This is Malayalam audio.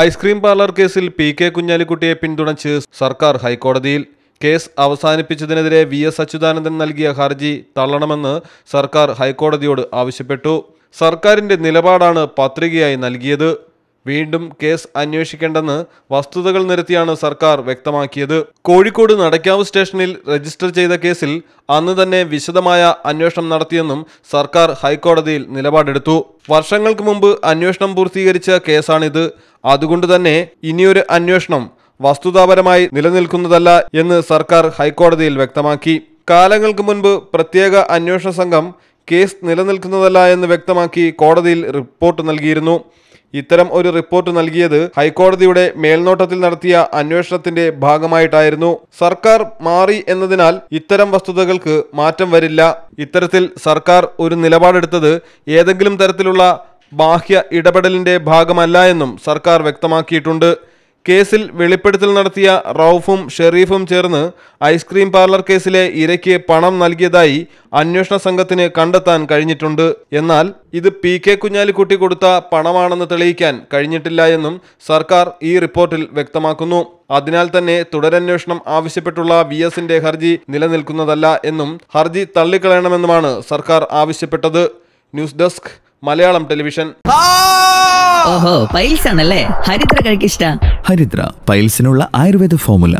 ഐസ്ക്രീം പാർലർ കേസിൽ പി കെ കുഞ്ഞാലിക്കുട്ടിയെ പിന്തുണച്ച് സർക്കാർ ഹൈക്കോടതിയിൽ. കേസ് അവസാനിപ്പിച്ചതിനെതിരെ വി എസ് അച്യുതാനന്ദൻ നൽകിയ ഹർജി തള്ളണമെന്ന് സർക്കാർ ഹൈക്കോടതിയോട് ആവശ്യപ്പെട്ടു. സർക്കാരിന്റെ നിലപാടാണ് പത്രികയായി നൽകിയത്. വീണ്ടും കേസ് അന്വേഷിക്കേണ്ടെന്ന് വസ്തുതകൾ നിരത്തിയാണ് സർക്കാർ വ്യക്തമാക്കിയത്. കോഴിക്കോട് നടക്കാവ് സ്റ്റേഷനിൽ രജിസ്റ്റർ ചെയ്ത കേസിൽ അന്ന് തന്നെ വിശദമായ അന്വേഷണം നടത്തിയെന്നും സർക്കാർ ഹൈക്കോടതിയിൽ നിലപാടെടുത്തു. വർഷങ്ങൾക്ക് മുമ്പ് അന്വേഷണം പൂർത്തീകരിച്ച കേസാണിത്. അതുകൊണ്ട് തന്നെ ഇനിയൊരു അന്വേഷണം വസ്തുതാപരമായി നിലനിൽക്കുന്നതല്ല എന്ന് സർക്കാർ ഹൈക്കോടതിയിൽ വ്യക്തമാക്കി. കാലങ്ങൾക്ക് മുൻപ് പ്രത്യേക അന്വേഷണ സംഘം കേസ് നിലനിൽക്കുന്നതല്ല എന്ന് വ്യക്തമാക്കി കോടതിയിൽ റിപ്പോർട്ട് നൽകിയിരുന്നു. ഇത്തരം ഒരു റിപ്പോർട്ട് നൽകിയത് ഹൈക്കോടതിയുടെ മേൽനോട്ടത്തിൽ നടത്തിയ അന്വേഷണത്തിന്റെ ഭാഗമായിട്ടായിരുന്നു. സർക്കാർ മാറി എന്നതിനാൽ ഇത്തരം വസ്തുതകൾക്ക് മാറ്റം വരില്ല. ഇത്തരത്തിൽ സർക്കാർ ഒരു നിലപാടെടുത്തത് ഏതെങ്കിലും തരത്തിലുള്ള ബാഹ്യ ഇടപെടലിന്റെ ഭാഗമല്ല എന്നും സർക്കാർ വ്യക്തമാക്കിയിട്ടുണ്ട്. കേസിൽ വെളിപ്പെടുത്തൽ നടത്തിയ റൌഫും ഷെറീഫും ചേർന്ന് ഐസ്ക്രീം പാർലർ കേസിലെ ഇരയ്ക്ക് പണം നൽകിയതായി അന്വേഷണ സംഘത്തിന് കണ്ടെത്താൻ കഴിഞ്ഞിട്ടുണ്ട്. എന്നാൽ ഇത് പി കെ കുഞ്ഞാലിക്കുട്ടി കൊടുത്ത പണമാണെന്ന് തെളിയിക്കാൻ കഴിഞ്ഞിട്ടില്ല എന്നും സർക്കാർ ഈ റിപ്പോർട്ടിൽ വ്യക്തമാക്കുന്നു. അതിനാൽ തന്നെ തുടരന്വേഷണം ആവശ്യപ്പെട്ടുള്ള വി എസിന്റെ ഹർജി നിലനിൽക്കുന്നതല്ല എന്നും ഹർജി തള്ളിക്കളയണമെന്നുമാണ് സർക്കാർ ആവശ്യപ്പെട്ടത്. News desk Malayalam television. ഓഹോ പൈൽസ് ആണല്ലേ ഹരിദ്ര കഴിക്കിഷ്ട. ഹരിദ്ര പൈൽസിനുള്ള ആയുർവേദ ഫോമുല.